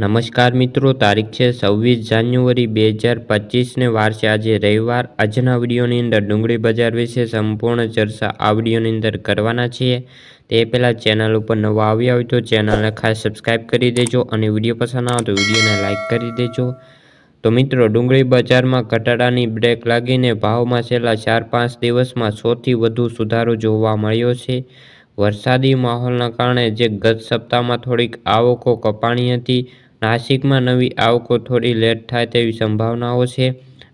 નમસ્કાર મિત્રો, તારીખ છે છવ્વીસ જાન્યુઆરી બે હજાર પચીસને વાર છે આજે રવિવાર. આજના વિડીયોની અંદર ડુંગળી બજાર વિશે સંપૂર્ણ ચર્ચા આ વિડીયોની અંદર કરવાના છીએ. તે પહેલાં ચેનલ ઉપર નવા આવ્યા હોય તો ચેનલને ખાસ સબસ્ક્રાઈબ કરી દેજો અને વીડિયો પસંદ આવે તો વિડીયોને લાઇક કરી દેજો. તો મિત્રો, ડુંગળી બજારમાં ઘટાડાની બ્રેક લાગીને ભાવમાં છેલ્લા ચાર પાંચ દિવસમાં સૌથી વધુ સુધારો જોવા મળ્યો છે. વરસાદી માહોલના કારણે જે ગત સપ્તાહમાં થોડીક આવકો કપાણી હતી નાસિકમાં નવી આવકો થોડી લેટ થાય તેવી સંભાવનાઓ છે.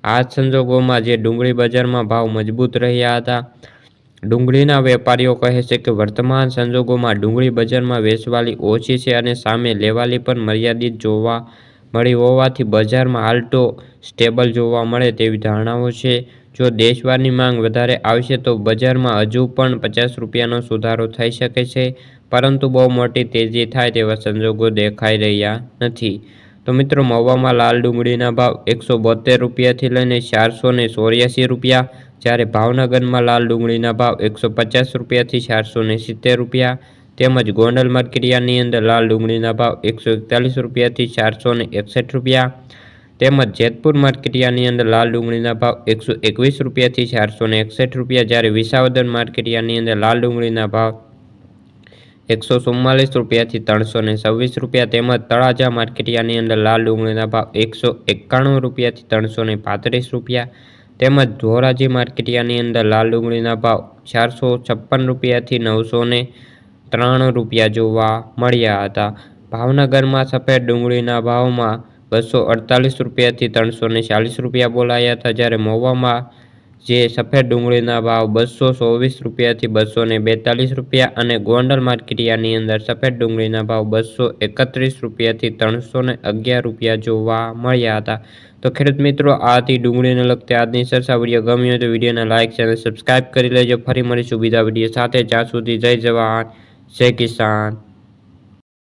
આ સંજોગોમાં જે ડુંગળી બજારમાં ભાવ મજબૂત રહ્યા હતા. ડુંગળીના વેપારીઓ કહે છે કે વર્તમાન સંજોગોમાં ડુંગળી બજારમાં વેચવાલી ઓછી છે અને સામે લેવાલી પણ મર્યાદિત જોવા મળી હોવાથી બજારમાં આલ્ટો સ્ટેબલ જોવા મળે તેવી ધારણાઓ છે. જો દેશવારની માંગ વધારે આવશે તો બજારમાં હજુ પણ પચાસ રૂપિયાનો સુધારો થઈ શકે છે, પરંતુ બહુ મોટી તેજી થાય તેવા સંજોગો દેખાઈ રહ્યા નથી. તો મિત્રો, મહુવામાં લાલ ડુંગળીના ભાવ એકસો બોતેર રૂપિયાથી લઈને ચારસો ને ચોર્યાસી રૂપિયા, જ્યારે ભાવનગરમાં લાલ ડુંગળીના ભાવ એકસો પચાસ રૂપિયાથી ચારસો ને સિત્તેર રૂપિયા તેમજ ગોંડલ માર્કેટિયાની અંદર લાલ ડુંગળીના ભાવ એકસો એકતાલીસ રૂપિયાથી ચારસો ને એકસઠ રૂપિયા. તેમજ જેતપુર માર્કેટિયાની અંદર લાલ ડુંગળીના ભાવ એકસો એકવીસ રૂપિયાથી ચારસો ને એકસઠ રૂપિયા. જ્યારે વિસાવદર માર્કેટિયાની અંદર લાલ ડુંગળીના ભાવ એકસો ચુમ્માલીસ રૂપિયાથી ત્રણસો ને છવ્વીસ રૂપિયા. તેમજ તળાજા માર્કેટિયાની અંદર લાલ ડુંગળીના ભાવ એકસો એકાણું રૂપિયાથી ત્રણસો ને પાંત્રીસ રૂપિયા. તેમજ ધોરાજી માર્કેટિયાની અંદર લાલ ડુંગળીના ભાવ ચારસો છપ્પન રૂપિયાથી નવસો ને ત્રાણું રૂપિયા જોવા મળ્યા હતા. ભાવનગરમાં સફેદ ડુંગળીના ભાવમાં બસો અડતાલીસ રૂપિયાથી ત્રણસો ને ચાલીસ રૂપિયા બોલાયા હતા, જ્યારે મહુવામાં જે સફેદ ડુંગળીના ભાવ બસો ચોવીસ રૂપિયાથી બસો ને બેતાલીસ રૂપિયા અને ગોંડલ માર્કેટિયાની અંદર સફેદ ડુંગળીના ભાવ બસો એકત્રીસ રૂપિયાથી ત્રણસો ને અગિયાર રૂપિયા જોવા મળ્યા હતા. તો ખેડૂત મિત્રો, આથી ડુંગળીને લગતી આજની સરસા વીડિયો ગમ્યો તો વિડીયોને લાઇક ચેનલ સબસ્ક્રાઈબ કરી લેજો. ફરી મળીશું બીજા વીડિયો સાથે. જ્યાં સુધી જય જવાન. જય કિસાન